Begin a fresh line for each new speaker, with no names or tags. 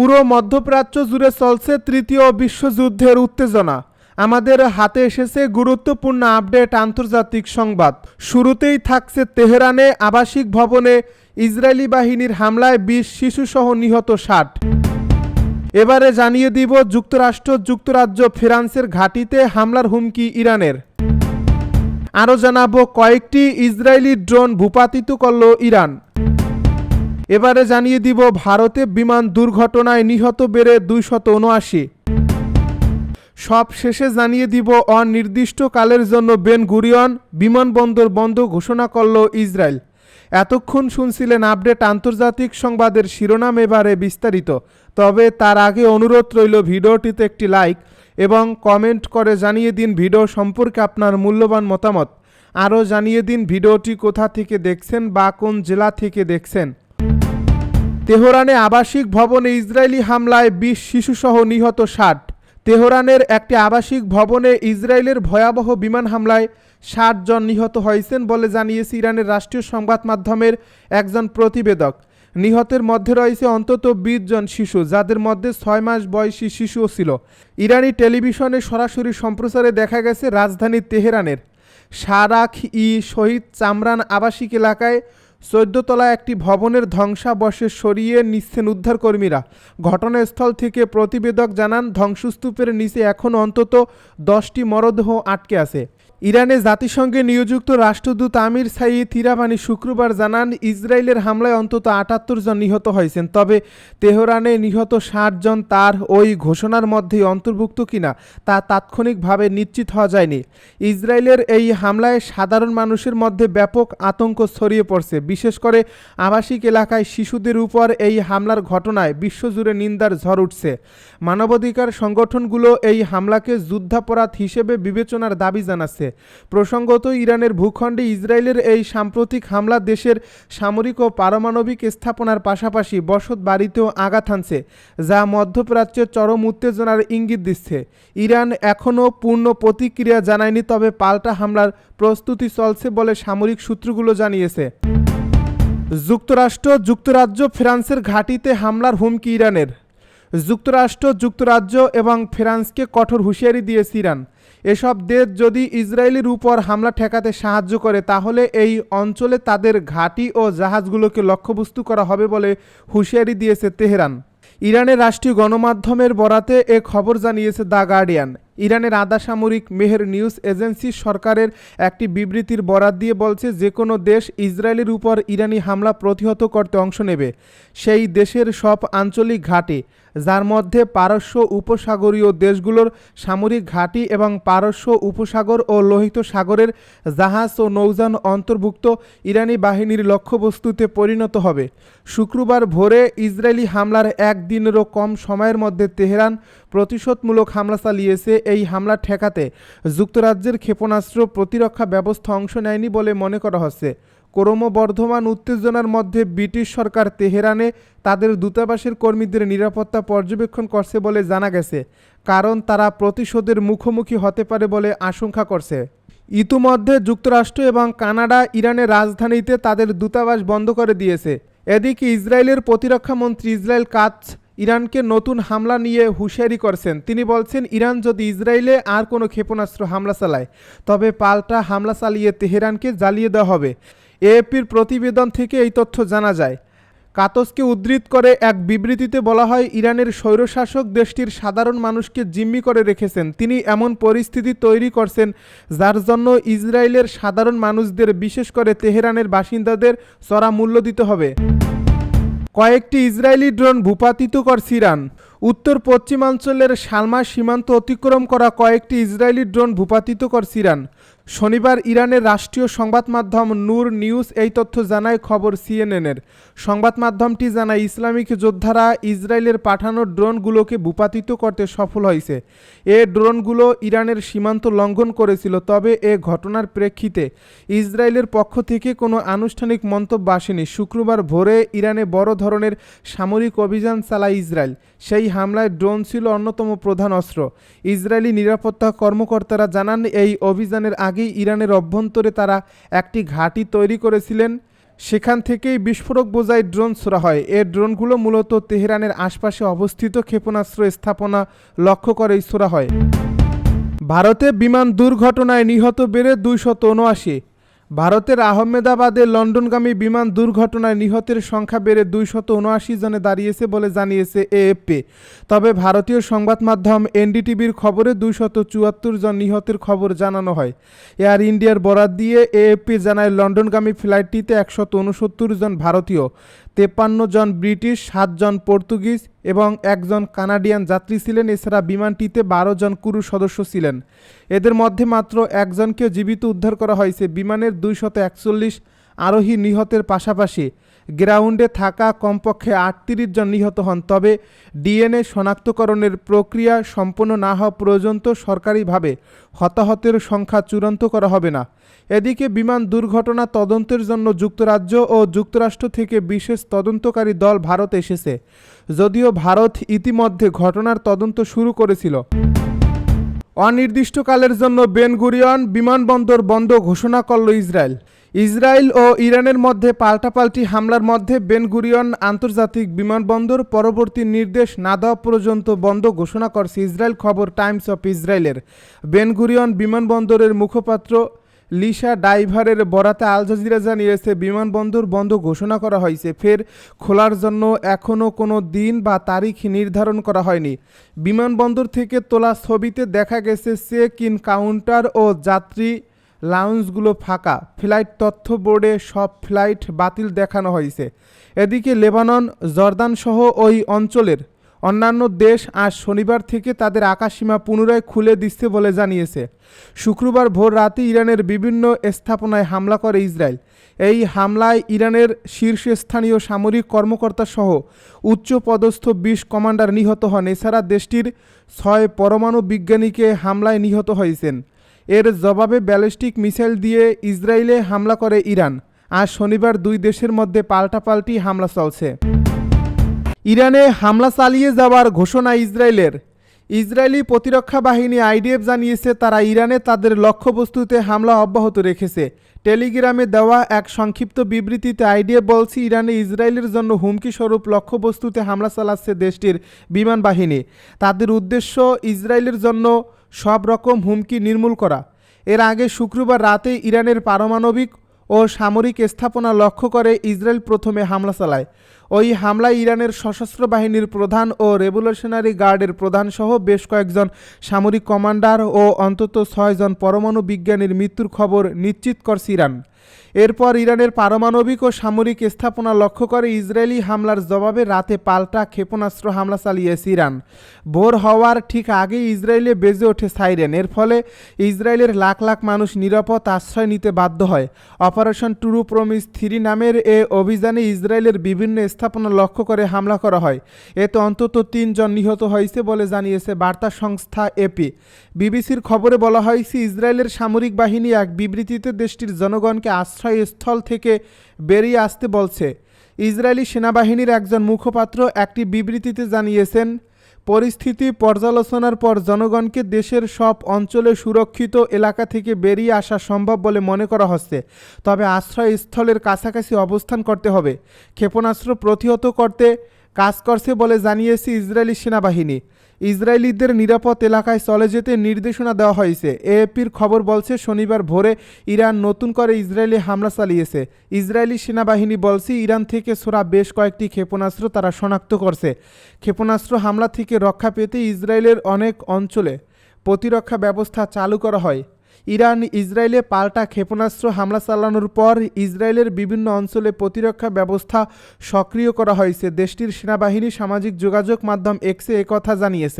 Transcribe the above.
পুরো মধ্যপ্রাচ্য জুড়ে চলছে তৃতীয় বিশ্বযুদ্ধের উত্তেজনা। আমাদের হাতে এসেছে গুরুত্বপূর্ণ আপডেট আন্তর্জাতিক সংবাদ। শুরুতেই থাকছে তেহরানে আবাসিক ভবনে ইসরায়েলি বাহিনীর হামলায় বিশ শিশুসহ নিহত ষাট। এবারে জানিয়ে দিব যুক্তরাষ্ট্র, যুক্তরাজ্য, ফ্রান্সের ঘাঁটিতে হামলার হুমকি ইরানের। আরও জানাব কয়েকটি ইসরায়েলি ড্রোন ভূপাতিত করল ইরান। এবারে জানিয়ে দিব, ভারতে বিমান দুর্ঘটনায় নিহত বেড়ে দুইশত উনআশি সব শেষে জানিয়ে দিব, অনির্দিষ্টকালের জন্য বেন গুরিয়ন বিমানবন্দর বন্ধ ঘোষণা করল ইসরায়েল। এতক্ষণ শুনছিলেন আপডেট আন্তর্জাতিক সংবাদের শিরোনাম এবারে বিস্তারিত। তবে তার আগে অনুরোধ রইল ভিডিওটিতে একটি লাইক এবং কমেন্ট করে জানিয়ে দিন ভিডিও সম্পর্কে আপনার মূল্যবান মতামত। আরও জানিয়ে দিন ভিডিওটি কোথা থেকে দেখছেন বা কোন জেলা থেকে দেখছেন। তেহরানে আবাসিক ভবনে ইসরায়েলি হামলায় বিশ শিশুসহ নিহত ষাট। তেহরানের একটি আবাসিক ভবনে ইসরায়েলের ভয়াবহ বিমান হামলায় ষাট জন নিহত হয়েছেন বলে জানিয়েছে ইরানের রাষ্ট্রীয় সংবাদ মাধ্যমের একজন প্রতিবেদক। নিহতের মধ্যে রয়েছে অন্তত বিশ জন শিশু, যাদের মধ্যে ছয় মাস বয়সী শিশুও ছিল। ইরানি টেলিভিশনে সরাসরি সম্প্রচারে দেখা গেছে রাজধানী তেহরানের সারাখ ই শহীদ চামরান আবাসিক এলাকায় চোদ্দতলা একটি ভবনের ধ্বংসাবশেষ সরিয়ে নিচ্ছেন উদ্ধারকর্মীরা। ঘটনাস্থল থেকে প্রতিবেদক জানান, ধ্বংসস্তূপের নিচে এখন অন্তত দশটি মরদেহ আটকে আছে। ইরানে জাতিসংঘে নিয়োজিত রাষ্ট্রদূত আমির সাইদ থিরাবানি শুক্রবার জানান, ইসরায়েলের হামলায় অন্তত আটাত্তর জন নিহত হয়েছেন। তবে তেহরানে নিহত ষাট জন তার ওই ঘোষণার মধ্যেই অন্তর্ভুক্ত কিনা তা তাৎক্ষণিকভাবে নিশ্চিত হওয়া যায়নি। ইসরায়েলের এই হামলায় সাধারণ মানুষের মধ্যে ব্যাপক আতঙ্ক ছড়িয়ে পড়ছে। বিশেষ করে আবাসিক এলাকায় শিশুদের উপর এই হামলার ঘটনায় বিশ্বজুড়ে নিন্দার ঝড় উঠছে। মানবাধিকার সংগঠনগুলো এই হামলাকে যুদ্ধাপরাধ হিসেবে বিবেচনার দাবি জানাচ্ছে। প্রসঙ্গত, ইরানের ভূখণ্ডে ইসরায়েলের এই সাম্প্রতিক হামলা দেশের সামরিক ও পারমাণবিক স্থাপনার পাশাপাশি বসত বাড়িতেও আঘাত হানছে, যা মধ্যপ্রাচ্যের চরম উত্তেজনার ইঙ্গিত দিচ্ছে। ইরান এখনও পূর্ণ প্রতিক্রিয়া জানায়নি, তবে পাল্টা হামলার প্রস্তুতি চলছে বলে সামরিক সূত্রগুলো জানিয়েছে। যুক্তরাষ্ট্র, যুক্তরাজ্য, ফ্রান্সের ঘাঁটিতে হামলার হুমকি ইরানের। যুক্তরাষ্ট্র, যুক্তরাজ্য এবং ফ্রান্সকে কঠোর হুঁশিয়ারি দিয়েছে ইরান। এসব দেশ যদি ইসরায়েলের উপর হামলা ঠেকাতে সাহায্য করে, তাহলে এই অঞ্চলে তাদের ঘাঁটি ও জাহাজগুলোকে লক্ষ্যবস্তু করা হবে বলে হুঁশিয়ারি দিয়েছে তেহরান। ইরানের রাষ্ট্রীয় গণমাধ্যমের বরাতে এ খবর জানিয়েছে দ্য গার্ডিয়ান। ইরানের আধা সামরিক মেহের নিউজ এজেন্সি সরকারের একটি বিবৃতির বরাত দিয়ে বলছে যে কোনো দেশ ইসরায়েলের উপর ইরানি হামলা প্রতিহত করতে অংশ নেবে, সেই দেশের সব আঞ্চলিক ঘাঁটি। যার মধ্যে পারস্য উপসাগরীয় দেশগুলোর সামরিক ঘাঁটি এবং পারস্য উপসাগর ও লোহিত সাগরের জাহাজ ও নৌযান অন্তর্ভুক্ত ইরানি বাহিনীর লক্ষ্যবস্তুতে পরিণত হবে। শুক্রবার ভোরে ইসরায়েলি হামলার একদিনেরও কম সময়ের মধ্যে তেহরান প্রতিশোধমূলক হামলা চালিয়েছে। এই হামলা ঠেকাতে যুক্তরাজ্যের ক্ষেপণাস্ত্র প্রতিরক্ষা ব্যবস্থা অংশ নেয়নি বলে মনে করা হচ্ছে। ক্রমবর্ধমান উত্তেজনার মধ্যে ব্রিটিশ সরকার তেহরানে তাদের দূতাবাসের কর্মীদের নিরাপত্তা পর্যবেক্ষণ করছে বলে জানা গেছে। কারণ তারা প্রতিশোধের মুখোমুখি হতে পারে বলে আশঙ্কা করছে। ইতিমধ্যে যুক্তরাষ্ট্র এবং কানাডা ইরানের রাজধানীতে তাদের দূতাবাস বন্ধ করে দিয়েছে। এদিকে ইসরায়েলের প্রতিরক্ষা মন্ত্রী ইসরায়েল কাজ ইরানকে নতুন হামলা নিয়ে হুঁশিয়ারি করছেন। তিনি বলছেন, ইরান যদি ইসরায়েলে আর কোনো ক্ষেপণাস্ত্র হামলা চালায়, তবে পাল্টা হামলা চালিয়ে তেহরানকে জ্বালিয়ে দেওয়া হবে। এএপির প্রতিবেদন থেকে এই তথ্য জানা যায়। কাতসকে উদ্ধৃত করে এক বিবৃতিতে বলা হয়, ইরানের স্বৈরশাসক দেশটির সাধারণ মানুষকে জিম্মি করে রেখেছেন। তিনি এমন পরিস্থিতি তৈরি করছেন যার জন্য ইসরায়েলের সাধারণ মানুষদের, বিশেষ করে তেহরানের বাসিন্দাদের, চড়া মূল্য দিতে হবে। কয়েকটি ইসরায়েলি ড্রোন ভূপাতিত করছে ইরান। উত্তর পশ্চিমাঞ্চলের সালমা সীমান্ত অতিক্রম করা কয়েকটি ইসরায়েলি ড্রোন ভূপাতিত করছে ইরান। শনিবার ইরানের রাষ্ট্রীয় সংবাদ মাধ্যম নূর নিউজ এই তথ্য জানায় খবর সিএনএনের। সংবাদ মাধ্যমটি জানায়, ইসলামিক যোদ্ধারা ইসরায়েলের পাঠানো ড্রোনগুলোকে ভূপাতিত করতে সফল হয়েছে। এ ড্রোনগুলো ইরানের সীমান্ত লঙ্ঘন করেছিল, তবে এ ঘটনার প্রেক্ষিতে ইসরায়েলের পক্ষ থেকে কোনো আনুষ্ঠানিক মন্তব্য আসেনি। শুক্রবার ভোরে ইরানে বড় ধরনের সামরিক অভিযান চালায় ইসরায়েল। সেই হামলায় ড্রোন ছিল অন্যতম প্রধান অস্ত্র। ইসরায়েলি নিরাপত্তা কর্মকর্তারা জানান, এই অভিযানের আগেই ইরানের অভ্যন্তরে তারা একটি ঘাঁটি তৈরি করেছিলেন। সেখান থেকেই বিস্ফোরক বোঝাই ড্রোন ছোড়া হয়। এ ড্রোনগুলো মূলত তেহরানের আশপাশে অবস্থিত ক্ষেপণাস্ত্র স্থাপনা লক্ষ্য করেই ছোড়া হয়। ভারতে বিমান দুর্ঘটনায় নিহত বেড়ে দুইশত উনআশি ভারতের আহমেদাবাদে লন্ডনগামী বিমান দুর্ঘটনায় নিহতের সংখ্যা বেড়ে দুইশত উনআশি জনে দাঁড়িয়েছে বলে জানিয়েছে এএফপি। তবে ভারতীয় সংবাদ মাধ্যম এনডিটিভির খবরে দুইশত চুয়াত্তর জন নিহতের খবর জানানো হয়। এয়ার ইন্ডিয়ার বরাত দিয়ে এএফপি জানায়, লন্ডনগামী ফ্লাইটটিতে একশত উনসত্তর জন ভারতীয়। তেপ্পান্ন জন ব্রিটিশ সাতজন পর্তুগিজ এবং একজন কানাডিয়ান যাত্রী ছিলেন। এছাড়া বিমানটিতে বারো জন ক্রু সদস্য ছিলেন। এদের মধ্যে মাত্র একজনকে জীবিত উদ্ধার করা হয়েছে। বিমানের দুইশত একচল্লিশ আরোহী নিহতের পাশাপাশি গ্রাউন্ডে থাকা কমপক্ষে আটত্রিশ জন নিহত হন, তবে ডিএনএ শনাক্তকরণের প্রক্রিয়া সম্পন্ন না হওয়া পর্যন্ত সরকারিভাবে হতাহতের সংখ্যা চূড়ান্ত করা হবে না। এদিকে বিমান দুর্ঘটনা তদন্তের জন্য যুক্তরাজ্য ও যুক্তরাষ্ট্র থেকে বিশেষ তদন্তকারী দল ভারত এসেছে, যদিও ভারত ইতিমধ্যে ঘটনার তদন্ত শুরু করেছিল। অনির্দিষ্টকালের জন্য বেন গুরিয়ন বিমানবন্দর বন্ধ ঘোষণা করল ইসরায়েল। ইসরায়েল ও ইরানের মধ্যে পাল্টাপাল্টি হামলার মধ্যে বেনগুরিয়ন আন্তর্জাতিক বিমানবন্দর পরবর্তী নির্দেশ না দেওয়া পর্যন্ত বন্ধ ঘোষণা করছে ইসরায়েল খবর টাইমস অফ ইসরায়েলের। বেনগুরিয়ন বিমানবন্দরের মুখপাত্র লিসা ডাইভারের বরাতে আল জাজিরা জানিয়েছে, বিমানবন্দর বন্ধ ঘোষণা করা হয়েছে, ফের খোলার জন্য এখনও কোনো দিন বা তারিখ নির্ধারণ করা হয়নি। বিমানবন্দর থেকে তোলা ছবিতে দেখা গেছে চেক ইন কাউন্টার ও যাত্রী লাউঞ্জগুলো ফাঁকা। ফ্লাইট তথ্য বোর্ডে সব ফ্লাইট বাতিল দেখানো হয়েছে। এদিকে লেবানন, জর্দান সহ ওই অঞ্চলের অন্যান্য দেশ আজ শনিবার থেকে তাদের আকাশসীমা পুনরায় খুলে দিচ্ছে বলে জানিয়েছে। শুক্রবার ভোর রাতে ইরানের বিভিন্ন স্থাপনায় হামলা করে ইসরায়েল। এই হামলায় ইরানের শীর্ষস্থানীয় সামরিক কর্মকর্তা সহ উচ্চপদস্থ বিশ কমান্ডার নিহত হন। এছাড়া দেশটির ছয় পরমাণু বিজ্ঞানীকে হামলায় নিহত হয়েছেন। এর জবাবে ব্যালিস্টিক মিসাইল দিয়ে ইসরায়েলে হামলা করে ইরান। আজ শনিবার দুই দেশের মধ্যে পাল্টাপাল্টি হামলা চলছে। ইরানে হামলা চালিয়ে যাওয়ার ঘোষণা ইসরায়েলের। ইসরায়েলি প্রতিরক্ষা বাহিনী আইডিএফ জানিয়েছে, তারা ইরানে তাদের লক্ষ্যবস্তুতে হামলা অব্যাহত রেখেছে। টেলিগ্রামে দেওয়া এক সংক্ষিপ্ত বিবৃতিতে আইডিয়া বলছে, ইরানে ইসরায়েলের জন্য হুমকি স্বরূপ লক্ষ্যবস্তুতে হামলা চালাচ্ছে দেশটির বিমান বাহিনী। তাদের উদ্দেশ্য ইসরায়েলের জন্য সব রকম হুমকি নির্মূল করা। এর আগে শুক্রবার রাতে ইরানের পারমাণবিক ও সামরিক স্থাপনা লক্ষ্য করে ইসরায়েল প্রথমে হামলা চালায়। ওই হামলায় ইরানের সশস্ত্র বাহিনীর প্রধান ও রেভলিউশনারি গার্ডের প্রধান সহ বেশ কয়েকজন সামরিক কমান্ডার ও অন্তত ছয়জন পরমাণু বিজ্ঞানীর মৃত্যুর খবর নিশ্চিত করছে ইরান। এরপর ইরানের পারমাণবিক ও সামরিক স্থাপনা লক্ষ্য করে ইসরায়েলি হামলার জবাবে রাতে পাল্টা ক্ষেপণাস্ত্র হামলা চালিয়েছে ইরান। ভোর হওয়ার ঠিক আগেই ইসরায়েলে বেজে ওঠে সাইরেন। এর ফলে ইসরায়েলের লাখ লাখ মানুষ নিরাপদ আশ্রয় নিতে বাধ্য হয়। অপারেশন টুরু প্রমিস থ্রি নামের এ অভিযানে ইসরায়েলের বিভিন্ন স্থাপনা লক্ষ্য করে হামলা করা হয়। এতে অন্তত তিনজন নিহত হয়েছে বলে জানিয়েছে বার্তা সংস্থা এপি। বিবিসির খবরে বলা হয়েছে, ইসরায়েলের সামরিক বাহিনী এক বিবৃতিতে দেশটির জনগণকে আশ্রয়স্থল থেকে বেরিয়ে আসতে বলছে। ইসরায়েলি সেনাবাহিনীর একজন মুখপাত্র একটি বিবৃতিতে জানিয়েছেন পরিস্থিতি পর্যালোচনার পর জনগণকে দেশের সব অঞ্চলে সুরক্ষিত এলাকা থেকে বেরিয়ে আসা সম্ভব বলে মনে করা হচ্ছে। তবে আশ্রয়স্থলের কাছাকাছি অবস্থান করতে হবে। ক্ষেপণাস্ত্র প্রতিহত করতে কাজ করছে বলে জানিয়েছে ইসরায়েলি সেনাবাহিনী। ইসরায়েলিদের নিরাপদ এলাকায় চলে যেতে নির্দেশনা দেওয়া হয়েছে। এএপির খবর বলছে, শনিবার ভোরে ইরান নতুন করে ইসরায়েলি হামলা চালিয়েছে। ইসরায়েলি সেনাবাহিনী বলছে, ইরান থেকে ছোড়া বেশ কয়েকটি ক্ষেপণাস্ত্র তারা শনাক্ত করছে। ক্ষেপণাস্ত্র হামলা থেকে রক্ষা পেতে ইসরায়েলের অনেক অঞ্চলে প্রতিরক্ষা ব্যবস্থা চালু করা হয়। ইরান ইসরায়েলে পাল্টা ক্ষেপণাস্ত্র হামলা চালানোর পর ইসরায়েলের বিভিন্ন অঞ্চলে প্রতিরক্ষা ব্যবস্থা সক্রিয় করা হয়েছে। দেশটির সেনাবাহিনী সামাজিক যোগাযোগ মাধ্যম এক্সে একথা জানিয়েছে।